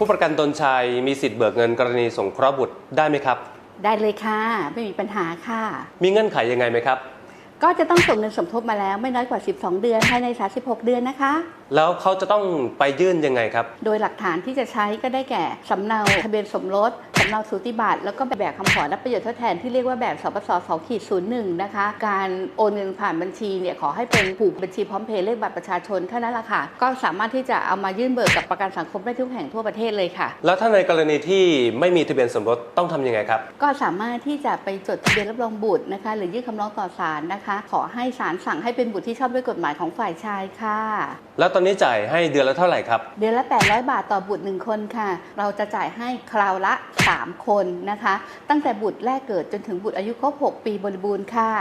ผู้ประกันตนชายมีสิทธิ์เบิกเงินกรณีสงเคราะห์บุตรได้ไหมครับ ได้เลยค่ะ ไม่มีปัญหาค่ะ มีเงื่อนไขยังไงไหมครับ ก็จะต้องส่งเงินสมทบมาแล้วไม่น้อยกว่า 12 เดือนภายใน 36 เดือนนะคะ แล้วเขาจะต้องไปยื่นยังไงครับ โดยหลักฐานที่จะใช้ก็ได้แก่สำเนาทะเบียนสมรสสำเนาสูติบัตรแล้วก็แบบคำขอรับประโยชน์ทดแทนที่เรียกว่าแบบสปส2ขีด01นะคะ การโอนเงินผ่านบัญชีเนี่ยขอให้เป็นผูกบัญชีพร้อมเพย์เลขบัตรประชาชนเท่านั้นแหละค่ะ ก็สามารถที่จะเอามายื่นเบิกกับประกันสังคมได้ทุกแห่งทั่วประเทศเลยค่ะ แล้วถ้าในกรณีที่ไม่มีทะเบียนสมรสต้องทำยังไงครับ ก็สามารถที่จะไปจดทะเบียนรับรองบุตรนะคะ หรือยื่นคำร้องต่อศาลนะคะขอให้ศาลสั่งให้เป็นบุตรที่ชอบด้วยกฎหมายของฝ่ายชายค่ะ แล้วตอนนี้จ่ายให้เดือนละเท่าไหร่ครับ เดือนละ 800 บาทต่อบุตร1คนค่ะ เราจะจ่ายให้คราวละ 3 คนนะคะ ตั้งแต่บุตรแรกเกิดจนถึงบุตรอายุครบ 6 ปีบริบูรณ์ค่ะ